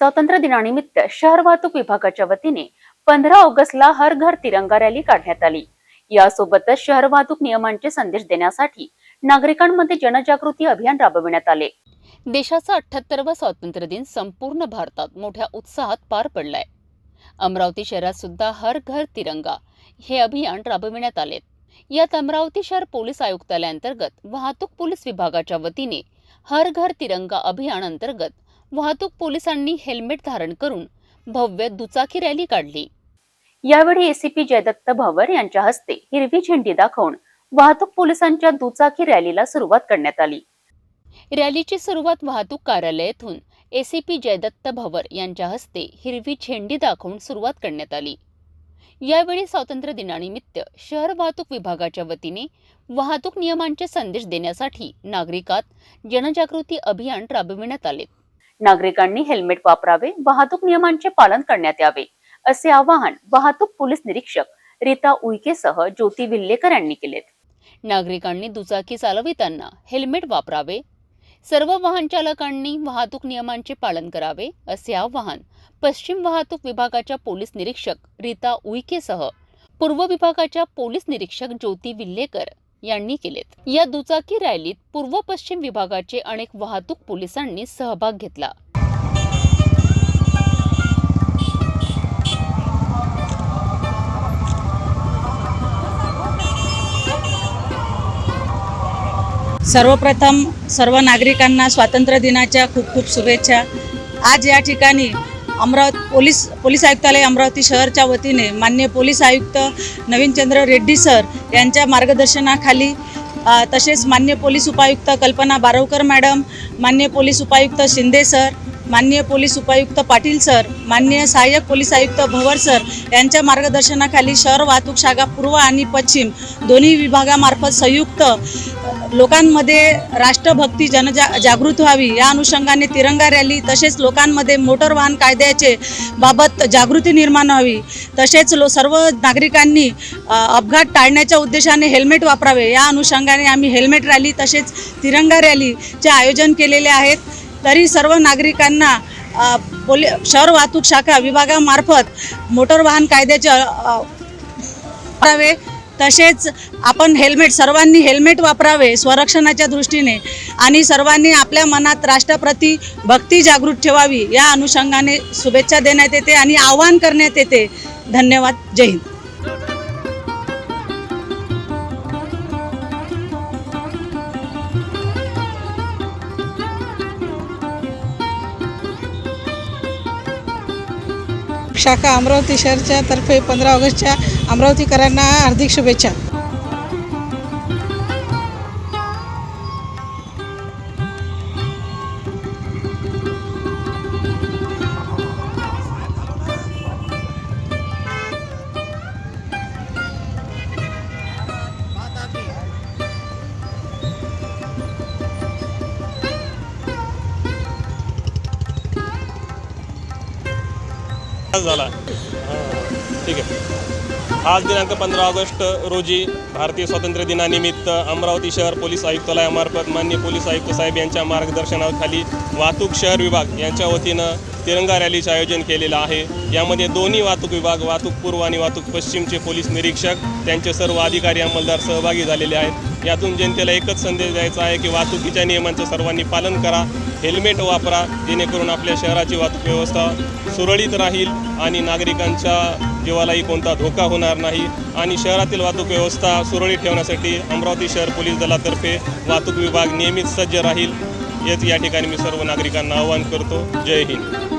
स्वातंत्र्य दिनानिमित्त शहर वाहतूक विभागाच्या वतीने पंधरा ऑगस्टला हर घर तिरंगा रॅली काढण्यात आली. यासोबतच शहर वाहतूक नियमांचे संदेश देण्यासाठी नागरिकांमध्ये जनजागृती अभियान राबविण्यात आले. देशाचा अठ्ठ्याहत्तरवा स्वातंत्र्य दिन संपूर्ण भारतात मोठ्या उत्साहात पार पडलाय. अमरावती शहरात सुद्धा हर घर तिरंगा हे अभियान राबविण्यात आले. यात अमरावती शहर पोलीस आयुक्तालयाअंतर्गत वाहतूक पोलीस विभागाच्या वतीने हर घर तिरंगा अभियान अंतर्गत वाहतूक पोलिसांनी हेल्मेट धारण करून भव्य दुचाकी रॅली काढली. यावेळी एसीपी जयदत्त भवर यांच्या हस्ते हिरवी झेंडी दाखवून वाहतूक पोलिसांच्या दुचाकी रॅलीला सुरुवात करण्यात आली. रॅलीची सुरुवात वाहतूक कार्यालय येथून एसीपी जयदत्त भवर यांच्या हस्ते हिरवी झेंडी दाखवून सुरुवात करण्यात आली. यावेळी स्वातंत्र्य दिनानिमित्त शहर वाहतूक विभागाच्या वतीने वाहतूक नियमांचे संदेश देण्यासाठी नागरिकात जनजागृती अभियान राबविण्यात आले. नागरिकांनी हेल्मेट वापरावे वाहतूक नियमांचे पालन करण्यात यावे असे आवाहन वाहतूक पोलीस निरीक्षक रीता उईकेसह ज्योती विल्लेकर यांनी केले नागरिकांनी दुचाकी चालविताना हेल्मेट वापरावे सर्व वाहन चालकांनी वाहतूक नियमांचे पालन करावे असे आवाहन पश्चिम वाहतूक विभागाच्या पोलीस निरीक्षक रीता उईकेसह पूर्व विभागाच्या पोलीस निरीक्षक ज्योती विल्लेकर यांनी केलेत. या दुचाकी रॅलीत पूर्व पश्चिम विभागाचे अनेक वाहतूक पोलिसांनी सहभाग घेतला. सर्वप्रथम सर्व नागरिकांना स्वातंत्र्य दिनाच्या खूप खूप शुभेच्छा. आज या ठिकाणी अमरावती पोलीस पोलीस आयुक्तालय अमरावती शहरच्या वतीने मान्य पोलीस आयुक्त नवीनचंद्र रेड्डी सर यांच्या मार्गदर्शनाखाली तसेच मान्य पोलीस उपायुक्त कल्पना बारवकर मॅडम मान्य पोलीस उपायुक्त शिंदे सर मान्य पोलीस उपायुक्त पाटील सर मान्य सहाय्यक पोलीस आयुक्त भवर सर यांच्या मार्गदर्शनाखाली शहर वाहतूक शाखा पूर्व आणि पश्चिम दोन्ही विभागामार्फत संयुक्त लोकांमध्ये राष्ट्रभक्ती जनजा जागृत व्हावी या अनुषंगाने तिरंगा रॅली तसेच लोकांमध्ये मोटर वाहन कायद्याचे बाबत जागृती निर्माण व्हावी. तसेच लो सर्व नागरिकांनी अपघात टाळण्याच्या उद्देशाने हेल्मेट वापरावे. या अनुषंगाने आम्ही हेल्मेट रॅली तसेच तिरंगा रॅलीचे आयोजन केलेले आहेत. तरी सर्व नागरिकांना पोलि शहर वाहतूक शाखा विभागामार्फत मोटर वाहन कायद्याचे करावे वापरावे. तसेच आपण हेल्मेट सर्वांनी हेल्मेट वापरावे स्वरक्षणाच्या दृष्टीने आणि सर्वांनी आपल्या मनात राष्ट्राप्रती भक्ती जागृत ठेवावी या अनुषंगाने शुभेच्छा देण्यात येते आणि आवाहन करण्यात येते. धन्यवाद. जय हिंद. शाखा अमरावती शहरच्या तर्फे पंधरा ऑगस्टच्या अमरावतीकरांना हार्दिक शुभेच्छा. झाला. ठीक आहे. आज दिनांक पंधरा ऑगस्ट रोजी भारतीय स्वातंत्र्य दिनानिमित्त अमरावती शहर पोलीस आयुक्तालयामार्फत मान्य पोलीस आयुक्त साहेब यांच्या मार्गदर्शनाखाली वाहतूक शहर विभाग यांच्या वतीनं तिरंगा रॅलीचे आयोजन केलेलं आहे. यामध्ये दोन्ही वाहतूक विभाग वाहतूक पूर्व आणि वाहतूक पश्चिमचे पोलीस निरीक्षक त्यांचे सर्व अधिकारी अंमलदार सहभागी झालेले आहेत. यातून जनतेला एकच संदेश द्यायचा आहे की वाहतुकीच्या नियमांचं सर्वांनी पालन करा हेल्मेट वापरा जेणेकरून आपल्या शहराची वाहतूक व्यवस्था सुरळीत राहील आणि नागरिकांच्या जीवालाही कोणता धोका होणार नाही. आणि शहरातील वाहतूक व्यवस्था सुरळीत ठेवण्यासाठी अमरावती शहर पोलीस दलातर्फे वाहतूक विभाग नियमित सज्ज राहील. हेच या ठिकाणी मी सर्व नागरिकांना आवाहन करतो. जय हिंद.